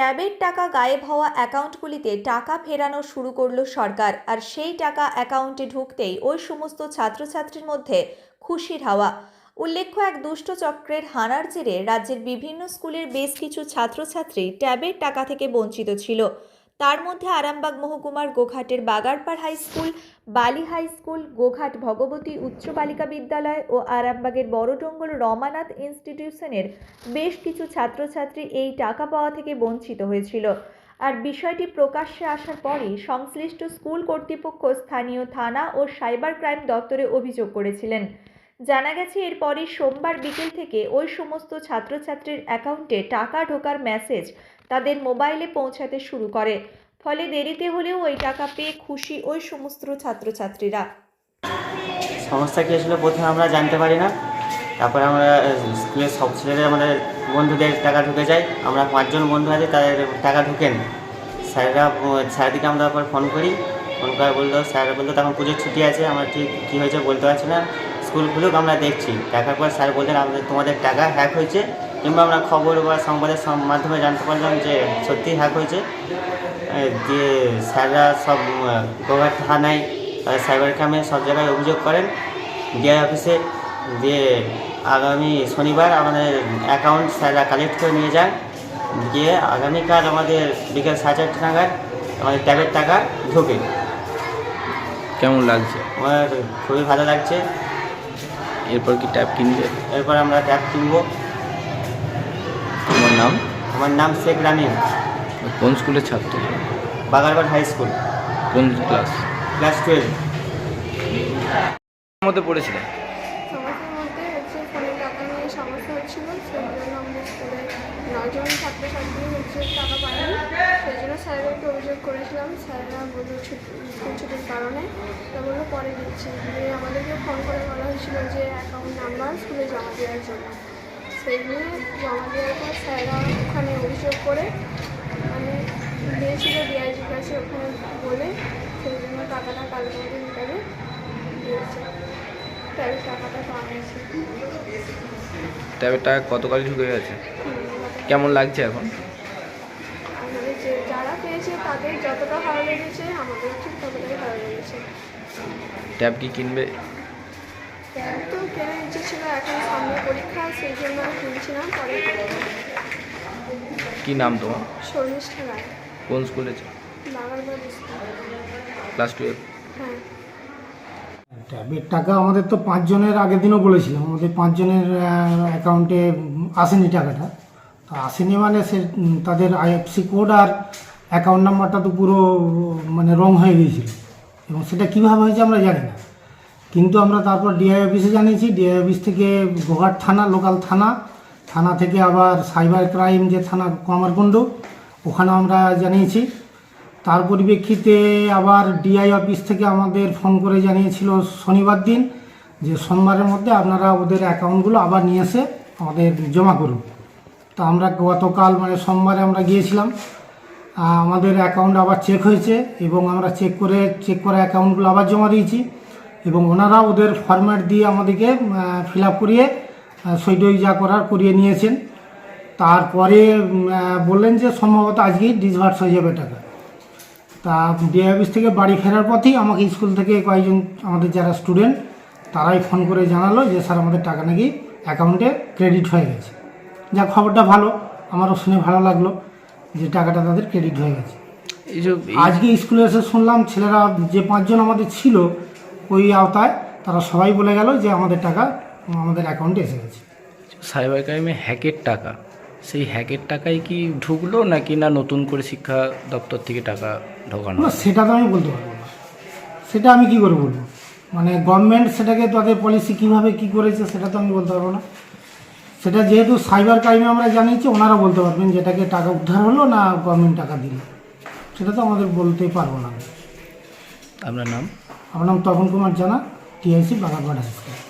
ট্যাবের টাকা গায়েব হওয়া অ্যাকাউন্টগুলিতে টাকা ফেরানো শুরু করল সরকার, আর সেই টাকা অ্যাকাউন্টে ঢুকতেই ওই সমস্ত ছাত্রছাত্রীর মধ্যে খুশির হাওয়া। উল্লেখ্য, এক দুষ্ট চক্রের হানার জেরে রাজ্যের বিভিন্ন স্কুলের বেশ কিছু ছাত্রছাত্রী ট্যাবের টাকা থেকে বঞ্চিত ছিল। তার মধ্যে আরামবাগ মহকুমার গোঘাটের Bagarpar high school, Bali high school, Goghat Bhagabati উচ্চ বালিকা বিদ্যালয় ও আরামবাগের বড়ডঙ্গল রমানাথ ইনস্টিটিউশনের বেশ কিছু ছাত্রছাত্রী এই টাকা পাওয়া থেকে বঞ্চিত হয়েছিল। আর বিষয়টি প্রকাশ্যে আসার পরই সংশ্লিষ্ট স্কুল কর্তৃপক্ষ স্থানীয় থানা ও সাইবার ক্রাইম দপ্তরে অভিযোগ করেছিলেন। জানা গেছে, এরপরই সোমবার বিকেল থেকে ওই সমস্ত ছাত্রছাত্রীর অ্যাকাউন্টে টাকা ঢোকার মেসেজ তাদের মোবাইলে পৌঁছাতে শুরু করে। ফলে দেরিতে হলেও ওই টাকা পেয়ে খুশি ওই সমস্ত ছাত্রছাত্রীরা। সমস্যা কী হয়েছিল প্রথমে আমরা জানতে পারি না। তারপরে আমরা স্কুলের সব ছেলেদের আমাদের বন্ধুদের টাকা ঢুকে যায়। আমরা পাঁচজন বন্ধু আছে, তাদের টাকা ঢুকেন। স্যাররা স্যারদিকে আমরা তারপর ফোন করি। ফোন করে বলল, স্যার বলল, তখন পুজোর ছুটি আছে, আমরা ঠিক কী হয়েছে বলতে পারছি না। স্কুল খুলুক, আমরা দেখছি। দেখার পর স্যার বললেন, আমাদের, তোমাদের টাকা হ্যাক হয়েছে। কিংবা আমরা খবর বা সংবাদের মাধ্যমে জানতে পারলাম যে সত্যি হ্যাক হয়েছে। দিয়ে স্যাররা সব গোঘাট থানায় সাইবার ক্রাইমে সব জায়গায় অভিযোগ করেন। ডিআই অফিসে দিয়ে আগামী শনিবার আমাদের অ্যাকাউন্ট স্যাররা কালেক্ট করে নিয়ে যান। গিয়ে আগামীকাল আমাদের বিকেল সাড়ে চারটে নাগাদ আমাদের ট্যাবের টাকা ঢোকে। কেমন লাগছে? আমার খুবই ভালো লাগছে। এরপর কি ট্যাব কিনবে? এরপর আমরা ট্যাব কিনবো। নাম? আমার নাম শেখ রামিন কোন স্কুলের ছাত্র? Bagarbat high school. কোন ক্লাস? Class twelve. মধ্যে পড়েছিলেন সমস্যার মধ্যে হচ্ছে ফোনে টাকা নিয়ে সমস্যা হচ্ছিল সেই জন্য আমাদের স্কুলে নজন ছাত্রছাত্রী হচ্ছে টাকা পায়নি সেই জন্য স্যারকে অভিযোগ করেছিলাম স্যাররা বলল ছুটি স্কুল ছুটির কারণে। তা বলল পরে দিচ্ছি। দিয়ে আমাদেরকে ফোন করে বলা হয়েছিল যে অ্যাকাউন্ট নাম্বার স্কুলে জমা দেওয়ার জন্য। সেই নিয়ে জমা দেওয়ার পর স্যাররা ওখানে অভিযোগ করে। মানে দিয়েছিল ডিআইজির কাছে ওখানে বলে সেই জন্য টাকাটা কালকে দিয়েছে। টাকাটা পাওয়া গেছে ট্যাবের টাকা কতকাল ঢুকে গেছে? কেমন লাগছে এখন? আমাদের যে যারা পেয়েছে তাদের যতটা ভালো লেগেছে আমাদের ঠিক ততটাই ভালো লেগেছে। ট্যাব কি কিনবে? তো কেনার ইচ্ছে ছিল এখন সামনে পরীক্ষা সেই জন্য আর কিনছি না পরে কি নাম তোমার? শর্মিষ্ঠা রায়। কোন স্কুলে বাগারবাড়ি স্কুল ক্লাস টুয়েলভ হ্যাঁ। ট্যাবের টাকা আমাদের তো পাঁচজনের আগের দিনও বলেছিলাম আমাদের পাঁচজনের অ্যাকাউন্টে আসেনি টাকাটা। তো আসেনি মানে সে তাদের আইএফসি কোড আর অ্যাকাউন্ট নাম্বারটা তো পুরো মানে রং হয়ে গিয়েছিল। এবং সেটা কীভাবে হয়েছে আমরা জানি না। কিন্তু আমরা তারপর ডিআই অফিসে জানিয়েছি ডিআই অফিস থেকে গোঘাট থানা লোকাল থানা থানা থেকে আবার সাইবার ক্রাইম যে থানা কমারকুণ্ড ওখানে আমরা জানিয়েছি। তার পরিপ্রেক্ষিতে আবার ডিআই অফিস থেকে আমাদের ফোন করে জানিয়েছিল শনিবার দিন যে সোমবারের মধ্যে আপনারা ওদের অ্যাকাউন্টগুলো আবার নিয়ে এসে আমাদের জমা করুন। তা আমরা গতকাল মানে সোমবারে আমরা গিয়েছিলাম। আমাদের অ্যাকাউন্ট আবার চেক হয়েছে এবং আমরা চেক করে চেক করা অ্যাকাউন্টগুলো আবার জমা দিয়েছি। এবং ওনারা ওদের ফরম্যাট দিয়ে আমাদেরকে ফিল আপ করিয়ে আহ, সই যা করার করিয়ে নিয়েছেন। তারপরে বললেন যে সম্ভবত আজকেই ডিসভার্স হয়ে যাবে টাকা তা ডিআই অফিস থেকে বাড়ি ফেরার পথেই আমাকে স্কুল থেকে কয়েকজন আমাদের যারা স্টুডেন্ট তারাই ফোন করে জানালো যে স্যার আমাদের টাকা নাকি অ্যাকাউন্টে ক্রেডিট হয়ে গেছে। যা খবরটা ভালো আমারও শুনে ভালো লাগল যে টাকাটা তাদের ক্রেডিট হয়ে গেছে। আজকে স্কুলে এসে শুনলাম ছেলেরা যে পাঁচজন আমাদের ছিল ওই আওতায় তারা সবাই বলে গেল যে আমাদের টাকা আমাদের অ্যাকাউন্টে এসে গেছে। সাইবার ক্রাইমে হ্যাকের টাকা সেই হ্যাকের টাকাই কি ঢুকলো নাকি না নতুন করে শিক্ষা দপ্তর থেকে টাকা ঢোকানো না সেটা তো আমি বলতে পারব না। সেটা আমি কি করে বলব? মানে গভর্নমেন্ট সেটাকে তাদের পলিসি কীভাবে কি করেছে সেটা তো আমি বলতে পারব না। সেটা যেহেতু সাইবার ক্রাইমে আমরা জানিয়েছি ওনারা বলতে পারবেন যেটাকে টাকা উদ্ধার হলো না গভর্নমেন্ট টাকা দিল। সেটা তো আমাদের বলতেই পারব না। আপনার নাম? আমার নাম তপন কুমার জানা TIC Bagharpara high school.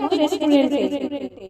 Maitra রেস্টুরেন্টে